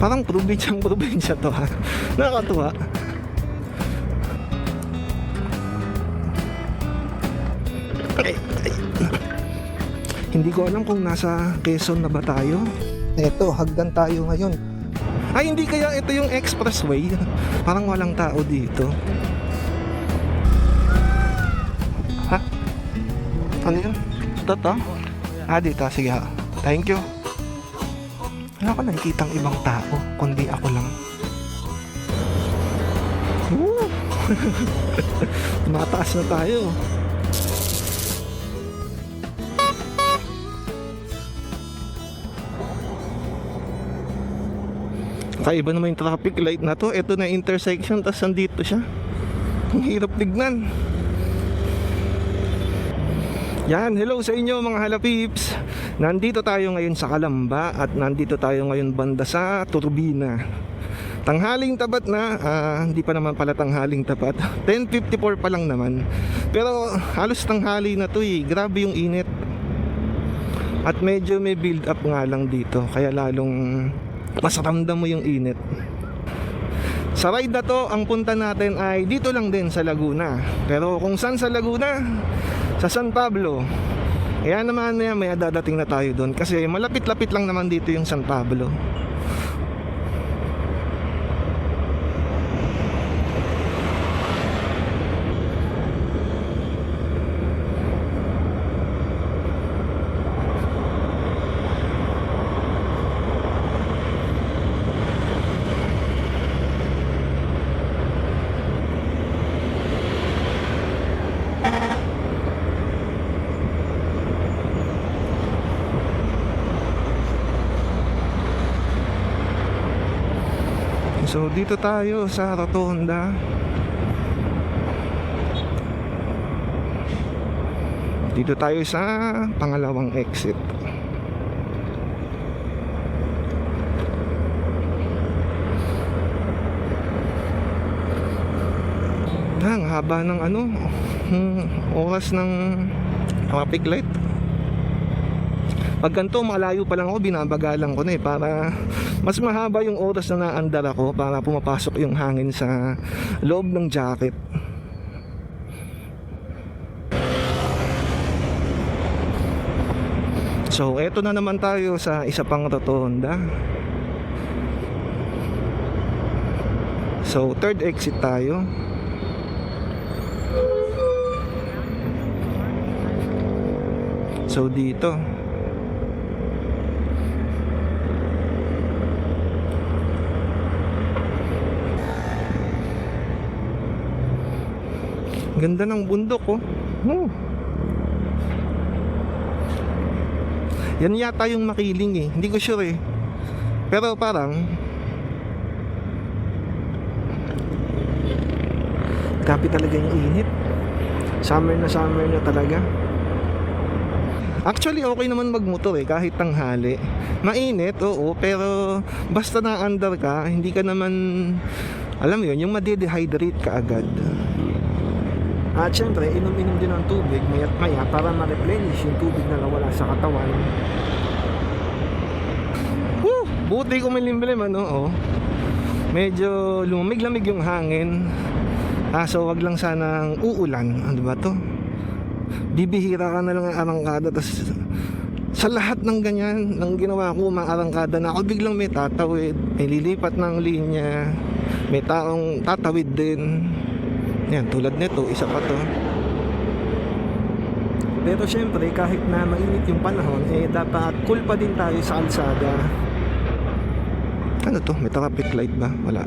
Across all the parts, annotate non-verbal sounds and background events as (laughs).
Parang probinsyang probinsya to ha. (laughs) Nakakatuwa. Ay, ay. Hindi ko alam kung nasa Quezon na ba tayo. Eto, hagdan tayo ngayon. Ay, hindi kaya ito yung expressway. (laughs) Parang walang tao dito. Ha? Ano yun? Ito to? Ah, dito. Sige ha. Thank you. Wala ko nakikitang ibang tao, kundi ako lang. (laughs) Mataas na tayo. Kaiba naman yung traffic light na to. Ito na intersection, tapos nandito siya. Ang hirap tignan. Yan, hello sa inyo mga halapips. Nandito tayo ngayon sa Kalamba at nandito tayo ngayon banda sa Turbina. Tanghaling tapat na, ah, hindi pa naman pala tanghaling tapat. (laughs) 10.54 pa lang naman. Pero halos tanghali na to eh. Grabe yung init. At medyo may build up nga lang dito. Kaya lalong mas ramdam mo yung init. Sa ride na to, ang punta natin ay dito lang din sa Laguna. Pero kung saan sa Laguna, sa San Pablo. Kaya naman na may dadating na tayo doon kasi malapit-lapit lang naman dito yung San Pablo. So dito tayo sa Rotonda. Dito tayo sa pangalawang exit. Ang haba ng ano, hmm, oras ng traffic light. Pag ganito, malayo pa lang ako, binabagalan ko na eh para mas mahaba yung oras na naandar ako para pumapasok yung hangin sa loob ng jacket. So, eto na naman tayo sa isa pang rotonda. So, third exit tayo. So, dito. Ganda ng bundok oh. Oh. Yan yata yung makiling eh. Hindi ko sure eh. Pero parang Grabe talaga yung init. Summer na summer na talaga. Actually, okay naman magmotor eh, kahit tanghali. Mainit, oo, pero basta na-under ka, hindi ka naman, alam yun, yung madidehydrate ka agad. At syempre, inom-inom din ng tubig mayat maya para ma-replenish yung tubig na nawala sa katawan. Woo! Buti ko may limlim ano, oh. Medyo lumamig-lamig yung hangin. Ah, so wag lang sanang uulan. Ano ba to? Bibihira ka na lang ang arangkada tas sa lahat ng ganyan ng ginawa ko mga arangkada na ako biglang may tatawid may lilipat ng linya may taong tatawid din yan, tulad nito, isa pa to. Pero syempre, kahit na mainit yung panahon, eh dapat cool pa din tayo sa kalsada. Ano to? May traffic light ba? Wala.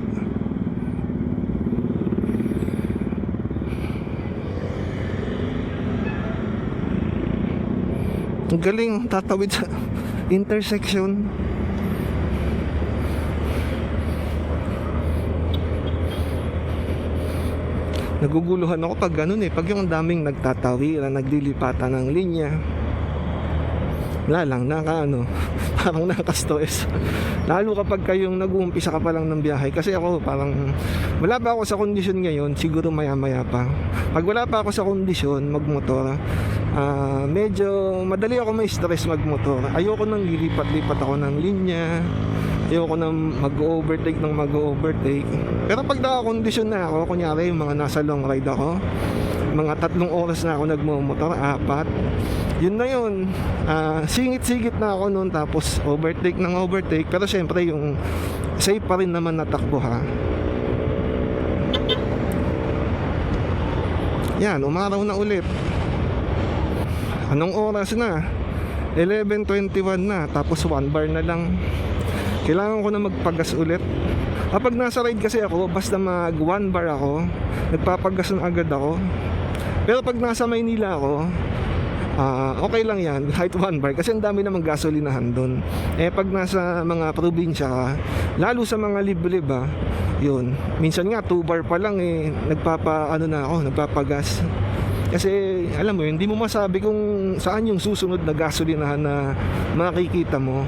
Ang galing, tatawid sa (laughs) intersection. Naguguluhan ako pag ganun eh. Pag yung daming nagtatawiran naglilipatan ng linya wala lang naka ano (laughs) parang nakastress. Lalo kapag kayong nag-uumpisa ka pa lang ng biyahe. Kasi ako parang wala pa ako sa kondisyon ngayon siguro maya maya pa. Pag wala pa ako sa kondisyon magmotor ah medyo madali ako may stress magmotor ayoko nang lilipat-lipat ako ng linya Ayoko na mag-overtake ng mag-overtake. Pero pag nakakondisyon na ako, kunyari yung mga nasa long ride ako, mga tatlong oras na ako nagmumotor, apat, yun na yun. Ah, singit-sigit na ako noon tapos overtake ng overtake. Pero syempre yung safe pa rin naman na takbo ha. Yan, umaraw na ulit. Anong oras na? 11.21 na tapos one bar na lang kailangan ko na magpagas ulit. Kapag nasa ride kasi ako basta mag one bar ako nagpapagas na agad ako. Pero pag nasa Maynila ako ah, okay lang yan (laughs) kahit one bar kasi ang dami namang gasolinahan doon eh pag nasa mga probinsya ka lalo sa mga liblib ah yun. Minsan nga two bar pa lang eh nagpapa ano na ako nagpapagas. Kasi alam mo hindi mo masabi kung saan yung susunod na gasolinahan na makikita mo.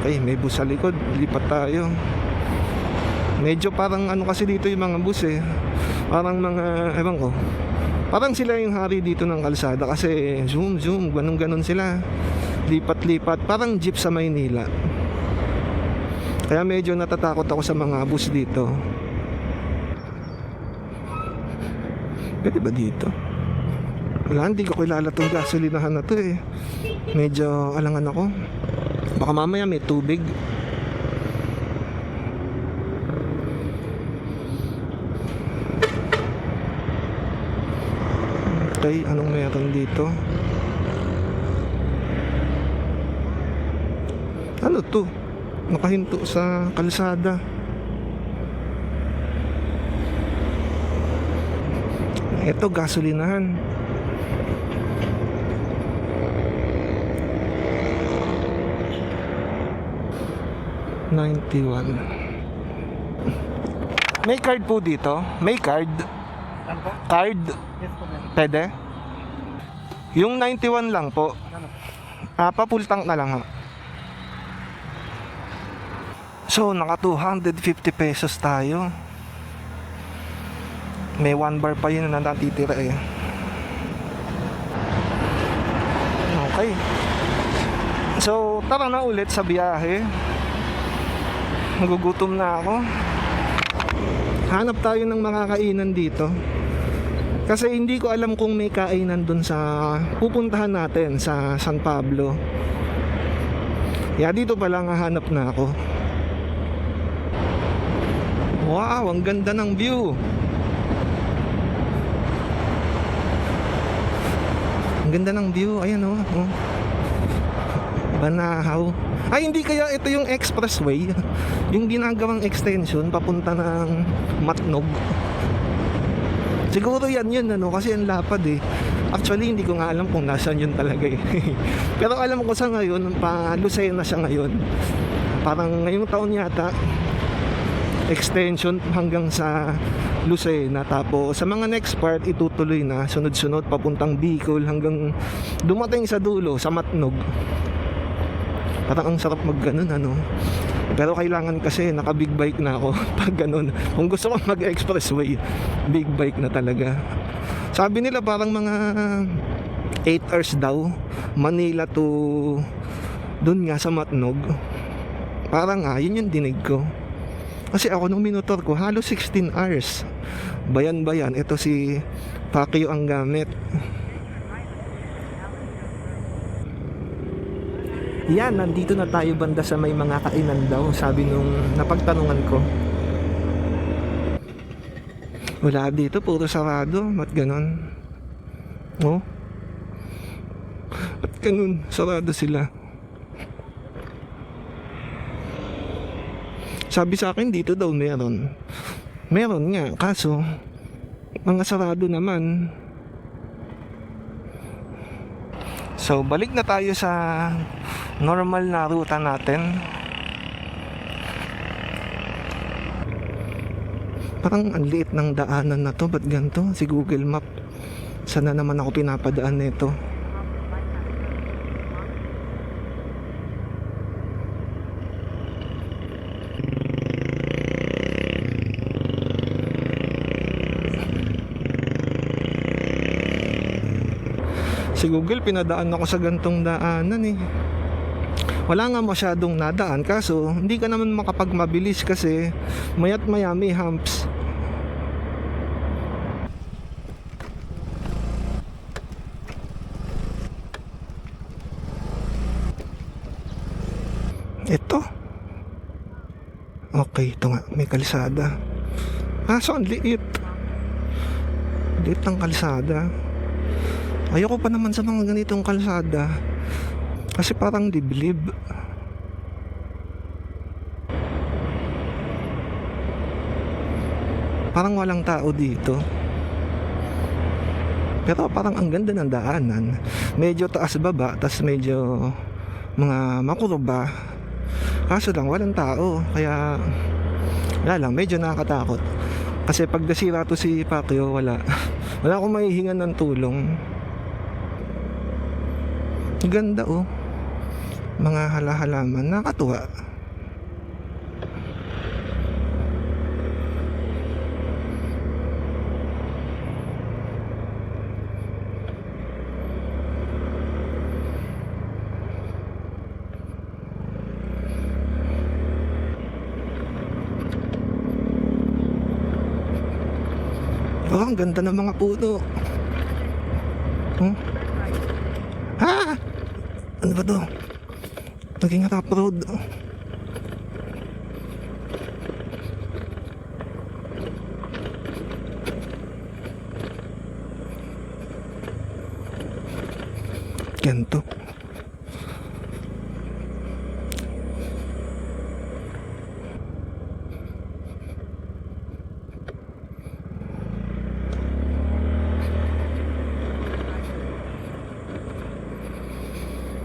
Okay, may bus sa likod, lipat tayo. Medyo parang ano kasi dito yung mga bus eh. Parang mga, ewan ko. Parang sila yung hari dito ng kalsada kasi zoom, zoom, ganun ganon sila. Lipat-lipat, parang jeep sa Maynila. Kaya medyo natatakot ako sa mga bus dito. Pwede ba dito? Wala, hindi ko kilala tong gasolinahan na to eh. Medyo alangan ako. Baka mamaya may tubig. Okay, anong meron dito? Ano to? Nakahinto sa kalsada. Ito, gasolinahan. Ninety-one. May card po dito? May card? Ano? Card? Pwede? Yung 91 lang po. Ano? Ah, pa full tank na lang ha. So, naka 250 pesos tayo. May one bar pa yun na natitira eh. Okay. So, tara na ulit sa biyahe. Nagugutom na ako. Hanap tayo ng makakainan dito. Kasi hindi ko alam kung may kainan dun sa pupuntahan natin sa San Pablo. Kaya dito pa lang hahanap na ako. Wow, ang ganda ng view. Ang ganda ng view. Ayan oh. oh. Banahaw. Ay, hindi kaya ito yung expressway. (laughs) Yung ginagawang extension papunta ng Matnog. Siguro yan yun ano kasi ang lapad eh. Actually hindi ko nga alam kung nasaan yun talaga eh. (laughs) Pero alam ko sa ngayon, pa Lucena siya ngayon. Parang ngayong taon yata extension hanggang sa Lucena tapos sa mga next part itutuloy na sunod-sunod papuntang Bicol hanggang dumating sa dulo sa Matnog. Parang ang sarap mag ganun ano. Pero kailangan kasi naka big bike na ako (laughs) pag ganun. Kung gusto ko mag expressway, big bike na talaga. Sabi nila parang mga 8 hours daw Manila to doon nga sa Matnog. Parang nga, yun yung dinig ko. Kasi ako nung minutor ko, halos 16 hours. Bayan-bayan, ito si Pacquiao ang gamit. Yan, nandito na tayo banda sa may mga kainan daw, sabi nung napagtanungan ko. Wala dito, puro sarado. Ba't ganon? Oh? Ba't ganon? Sarado sila. Sabi sa akin dito daw meron. Meron nga, kaso mga sarado naman. So, balik na tayo sa normal na ruta natin. Parang ang liit ng daanan na to. Ba't ganito? Si Google Map. Sana naman ako pinapadaan nito. Si Google pinadaan ako sa gantong daanan eh. Wala nga masyadong nadaan kaso hindi ka naman makapagmabilis kasi mayat maya may humps. Ito? Okay ito nga may kalisada kaso ang liit. Liit ng kalsada. Ayoko pa naman sa mga ganitong kalsada kasi parang liblib. Parang walang tao dito. Pero parang ang ganda ng daanan. Medyo taas baba, tas medyo mga makurba. Kaso lang, walang tao. Kaya, wala lang, medyo nakakatakot. Kasi pag nasira to si Pacquiao, wala. (laughs) Wala akong mahihingan ng tulong. Ganda oh mga halahalaman nakatuwa Oh, ang ganda ng mga puno. Oh. Ha? Ano ba to? Naging rough road. Ganto.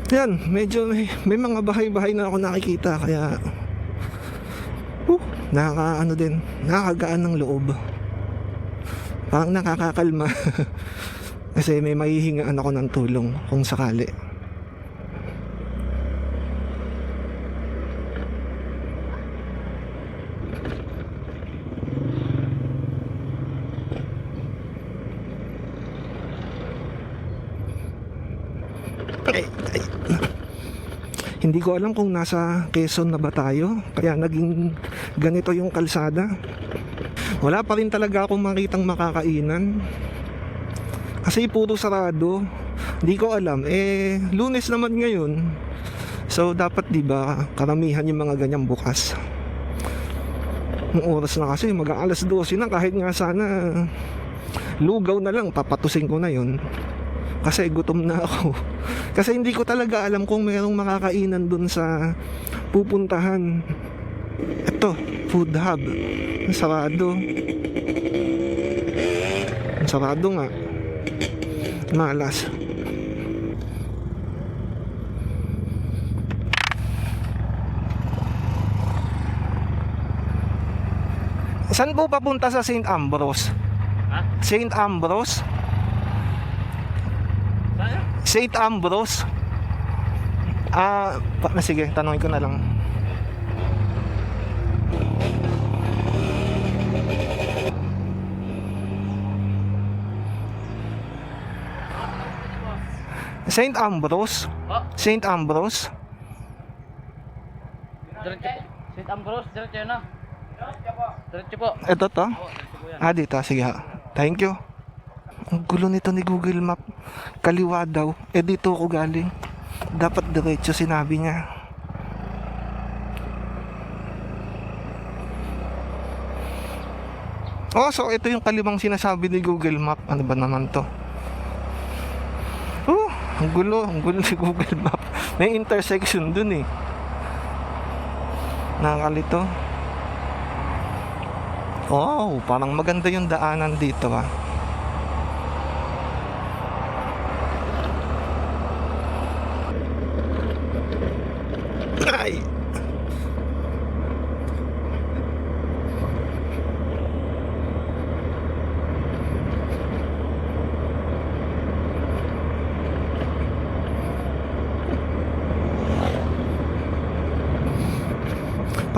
Yan, medyo may, may mga bahay-bahay na ako nakikita kaya uh, nakaka ano din, nakakagaan ng loob. Parang nakakakalma. (laughs) Kasi may mahihingaan ako ng tulong kung sakali. Hindi ko alam kung nasa Quezon na ba tayo. Kaya naging ganito yung kalsada. Wala pa rin talaga akong makitang makakainan. Kasi puro sarado. Hindi ko alam. Eh lunes naman ngayon. So dapat di ba karamihan yung mga ganyang bukas. Ang oras na kasi mag alas 12 na. Kahit nga sana Lugaw na lang. Papatusin ko na yun. Kasi gutom na ako. Kasi hindi ko talaga alam kung merong makakainan dun sa pupuntahan. Ito, food hub. Sarado. Sarado nga. Malas. Saan po papunta sa St. Ambrose? Ha? St. Ambrose? St. Ambrose. Ah, pa, na sige, tanongin ko na lang. St. Ambrose? Oh, St. Ambrose? St. Ambrose, diretso na. Diretso po. Ito to? Yan. Ah, dito. Sige ha. Thank you. Ang gulo nito ni Google Map. Kaliwa daw. Eh, dito ako galing. Dapat diretso sinabi niya. Oh, so ito yung kalimang sinasabi ni Google Map. Ano ba naman to? Oh, ang gulo. Ang gulo ni Google Map. May intersection dun eh. Nakakalito. Oh, parang maganda yung daanan dito ah. Ay!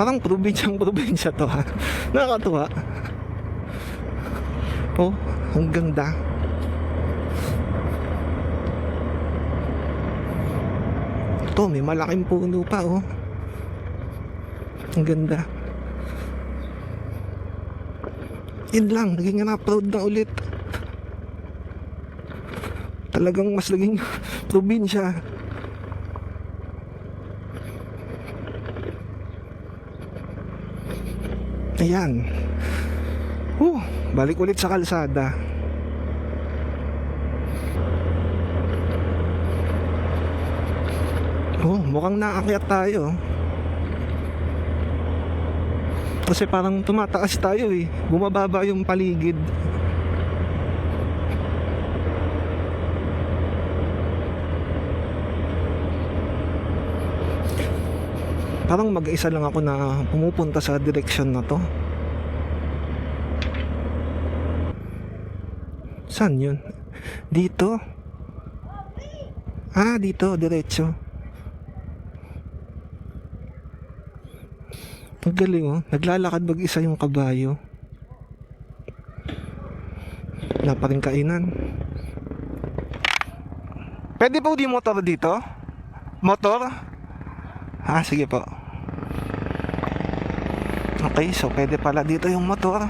Parang probinsyang probinsya to ha. Nakakatuwa. Oh, ang ganda. To, may malaking puno pa oh. Ang ganda. Yun lang, naging na-proud na ulit. Talagang mas naging (laughs) probinsya. Ayan. Uh, balik ulit sa kalsada. Oh, mukhang naakyat tayo. Kasi parang tumataas tayo eh. Bumababa yung paligid. Parang mag-isa lang ako na pumupunta sa direksyon na to. Saan yun? Dito? Ah, dito, diretso. Ang oh. Naglalakad mag-isa yung kabayo. Wala pa rin kainan. Pwede po di motor dito? Motor? Ah, sige po. Okay, so pwede pala dito yung motor.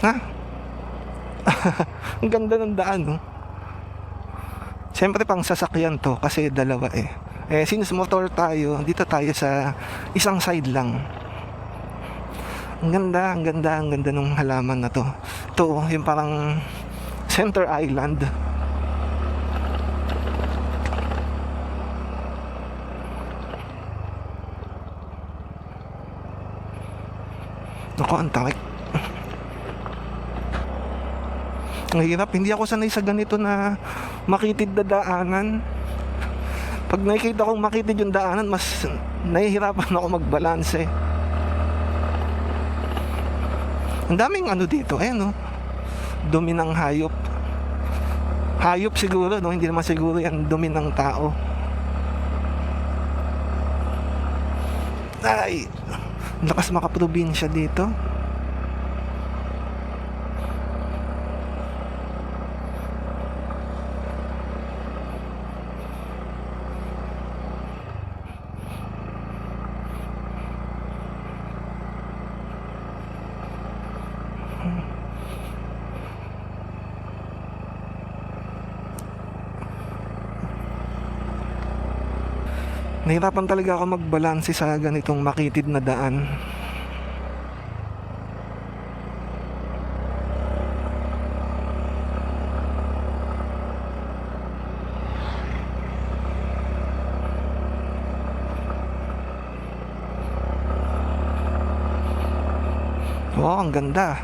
Ha? (laughs) Ang ganda ng daan, no? Siyempre pang sasakyan to kasi dalawa eh. Eh since motor tayo, dito tayo sa isang side lang. Ang ganda, ang ganda, ang ganda ng halaman na to. To, yung parang center island. Ako, ang tarik. Ang hirap, hindi ako sanay sa ganito na makitid na daanan. Pag nakikita kong makitid yung daanan, mas nahihirapan ako magbalanse. Ang daming ano dito, eh no? Dumi ng hayop. Hayop siguro, no? Hindi naman siguro yan dumi ng tao. Ay, lakas makaprobinsya dito. Nahirapan talaga ako magbalanse sa ganitong makitid na daan. Wow, ang ganda.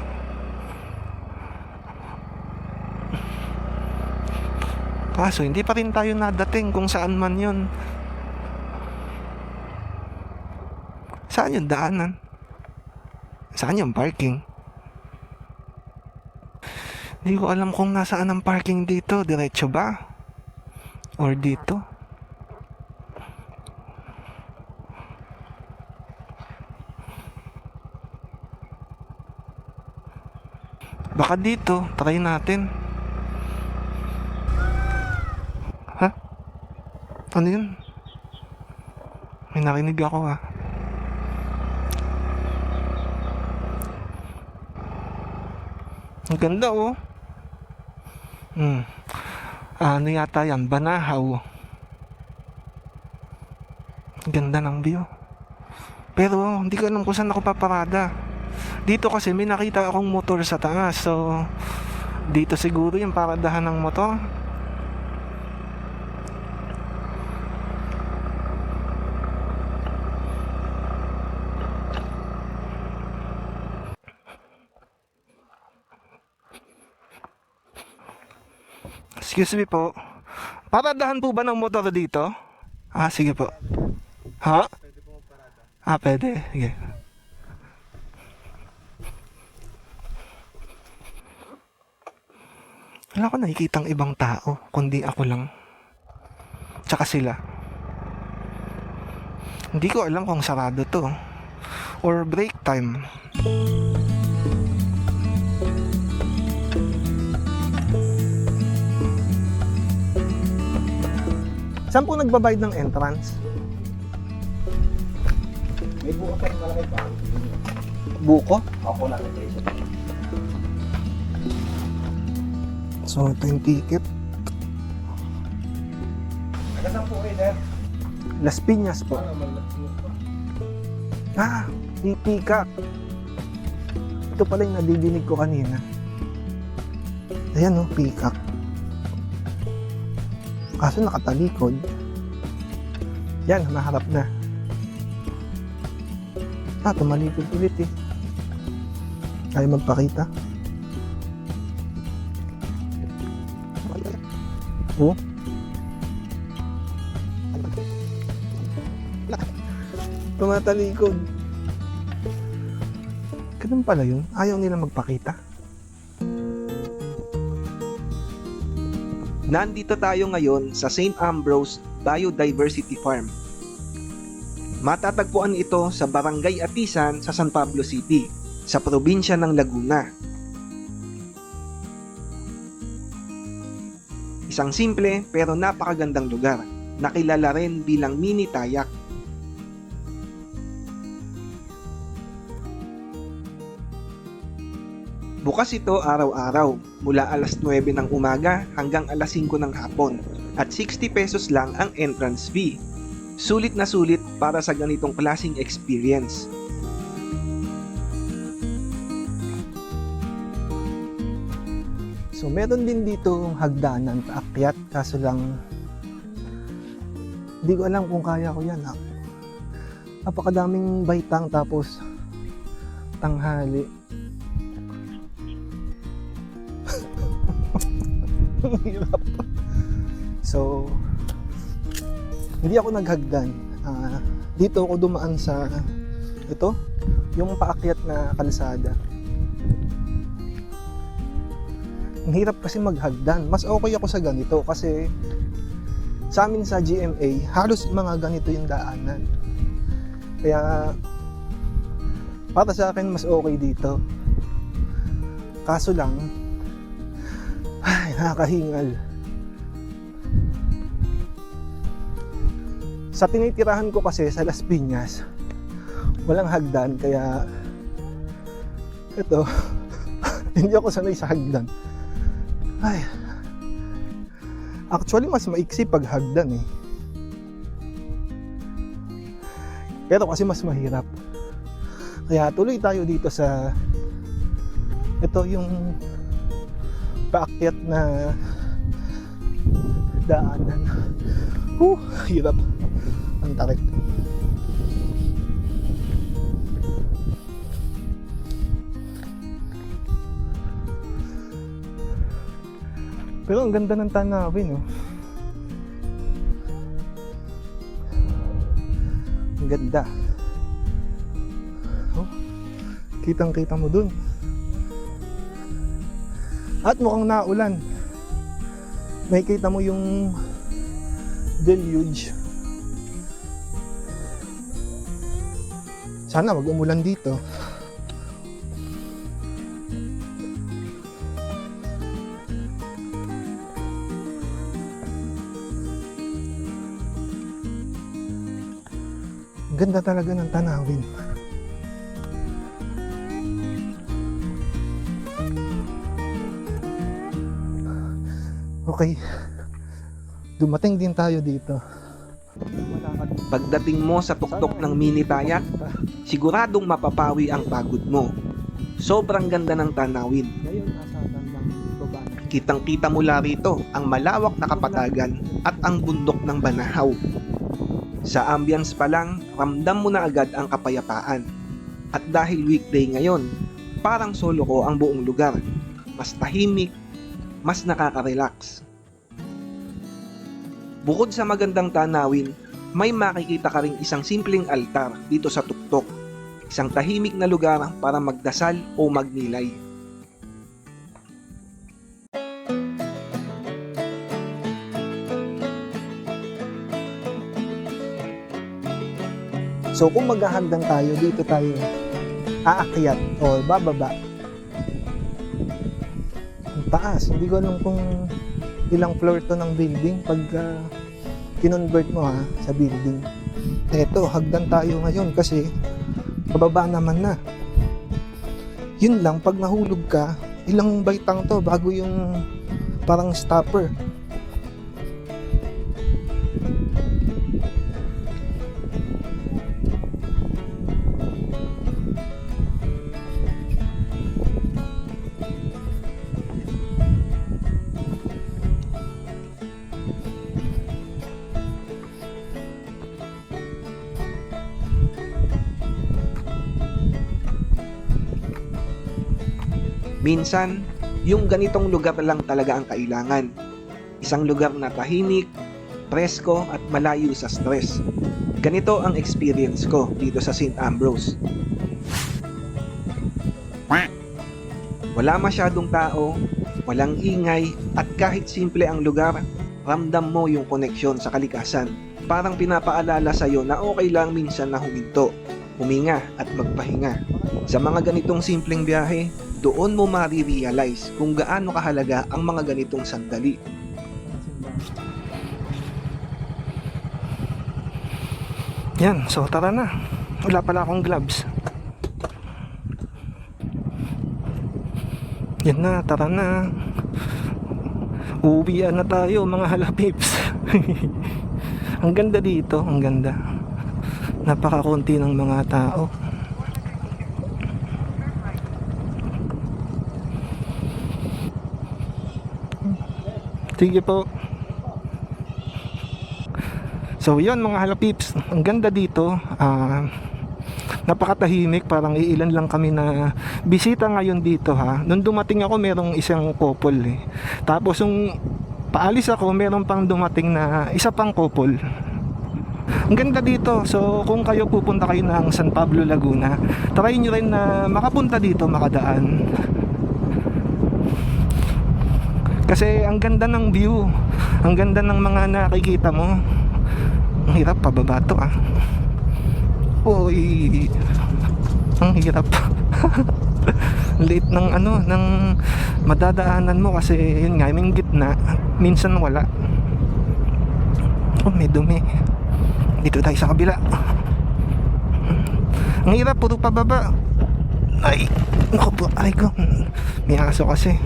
Kaso hindi pa rin tayo nadating kung saan man yun. Saan yung daanan? Saan yung parking? Hindi ko alam kung nasaan ang parking dito. Diretso ba? Or dito? Baka dito. Try natin. Ha? Ano yun? May narinig ako ah. Ang ganda oh. Hmm. Ano yata yan? Banahaw. Ganda ng view. Pero hindi ko alam kung saan ako paparada. Dito kasi may nakita akong motor sa taas. So, dito siguro yung paradahan ng motor. Excuse me po. Paradahan po ba ng motor dito? Ah, sige po. Ha? Ah, pwede. Sige. Wala ko nakikitang ibang tao, kundi ako lang. Tsaka sila. Hindi ko alam kung sarado to. or break time. Saan po nagbabayad ng entrance? May buka pa yung malaki pa. Buko? Ako lang ang presyo. So, ito yung ticket. Nagasan po kayo, sir? Las Piñas po. Ano, malaking pa. Ah, Peacock. Ito pala yung nadidinig ko kanina. Ayan oh, Peacock. Kaso nakatalikod. Yan, maharap na. Ah, tumalikod ulit eh. Ayaw magpakita. Oh. Tumatalikod. Ganun pala yun. Ayaw nila magpakita. Nandito tayo ngayon sa St. Ambrose Biodiversity Farm. Matatagpuan ito sa Barangay Atisan sa San Pablo City, sa probinsya ng Laguna. Isang simple pero napakagandang lugar, nakilala rin bilang mini tayak. Bukas ito araw-araw mula alas 9 ng umaga hanggang alas 5 ng hapon at 60 pesos lang ang entrance fee. Sulit na sulit para sa ganitong klasing experience. So meron din dito hagdanan paakyat kaso lang hindi ko alam kung kaya ko yan. ah. Napakadaming baitang tapos tanghali. Hirap. so, hindi ako naghagdan. Ah, dito ako dumaan sa ito, yung paakyat na kalsada. Ang hirap kasi maghagdan. Mas okay ako sa ganito kasi sa amin sa GMA, halos mga ganito yung daanan. Kaya para sa akin mas okay dito. Kaso lang, ay, nakakahingal. Sa tinitirahan ko kasi sa Las Piñas, walang hagdan kaya ito, (laughs) hindi ako sanay sa hagdan. Ay, actually mas maiksi pag hagdan eh. Pero kasi mas mahirap. Kaya tuloy tayo dito sa ito yung paakyat na daanan. Huh, hirap. Ang tarik. Pero ang ganda ng tanawin, oh. Ang ganda. Oh, kitang-kita mo dun. At mukhang naulan. May kita mo yung deluge. Sana wag umulan dito. Ganda talaga ng tanawin. Okay. Dumating din tayo dito. Pagdating mo sa tuktok ng mini tayak, siguradong mapapawi ang pagod mo. Sobrang ganda ng tanawin. Kitang-kita mula rito ang malawak na kapatagan at ang bundok ng Banahaw. Sa ambience pa lang, ramdam mo na agad ang kapayapaan. At dahil weekday ngayon, parang solo ko ang buong lugar. Mas tahimik, mas nakaka-relax. Bukod sa magandang tanawin, may makikita ka ring isang simpleng altar dito sa tuktok. Isang tahimik na lugar para magdasal o magnilay. So kung maghahagdan tayo, dito tayo aakyat o bababa. Ang taas, hindi ko alam kung ilang floor to ng building pag ah, kinonvert mo ha sa building. Eto, hagdan tayo ngayon kasi pababa naman na. Yun lang, pag nahulog ka, ilang baitang to bago yung parang stopper. Minsan, yung ganitong lugar lang talaga ang kailangan. Isang lugar na tahimik, presko at malayo sa stress. Ganito ang experience ko dito sa St. Ambrose. Wala masyadong tao, walang ingay, at kahit simple ang lugar, ramdam mo yung koneksyon sa kalikasan. Parang pinapaalala sa'yo na okay lang minsan na huminto, huminga at magpahinga. Sa mga ganitong simpleng biyahe, doon mo marirealize kung gaano kahalaga ang mga ganitong sandali. Yan, so tara na. Wala pala akong gloves. Yan na, tara na. Uuwian na tayo mga halapips. (laughs) ang ganda dito, ang ganda. Napakakunti ng mga tao. Sige po. So yun mga halapips, ang ganda dito. ah napakatahimik, parang iilan lang kami na bisita ngayon dito ha. Nung dumating ako, merong isang couple eh. Tapos yung paalis ako, meron pang dumating na isa pang couple. Ang ganda dito. So kung kayo pupunta kayo ng San Pablo, Laguna, try nyo rin na makapunta dito, makadaan. Kasi ang ganda ng view, ang ganda ng mga nakikita mo. Ang hirap pababa to ah. Uy. Ang hirap. (laughs) Late ng ano, ng madadaanan mo kasi yun nga, yung gitna, minsan wala. Oh, may dumi. Dito tayo sa kabila. Ang hirap, puro pababa. Ay, naku po, ay ko. May aso kasi.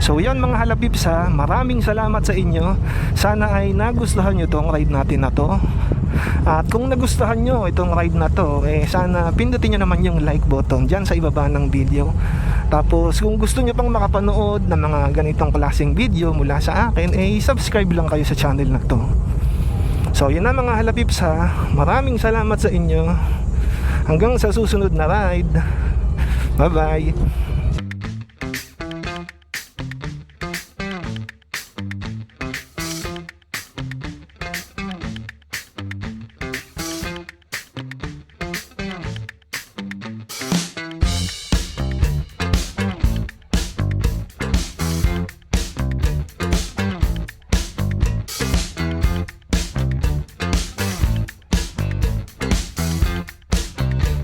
So yan mga halapips ha, maraming salamat sa inyo. Sana ay nagustuhan nyo tong ride natin na to. At kung nagustuhan nyo itong ride na to, eh sana pindutin nyo naman yung like button dyan sa ibaba ng video. Tapos kung gusto nyo pang makapanood ng mga ganitong klaseng video mula sa akin, eh subscribe lang kayo sa channel na to. So yun na mga halapips ha, maraming salamat sa inyo. Hanggang sa susunod na ride. Bye bye.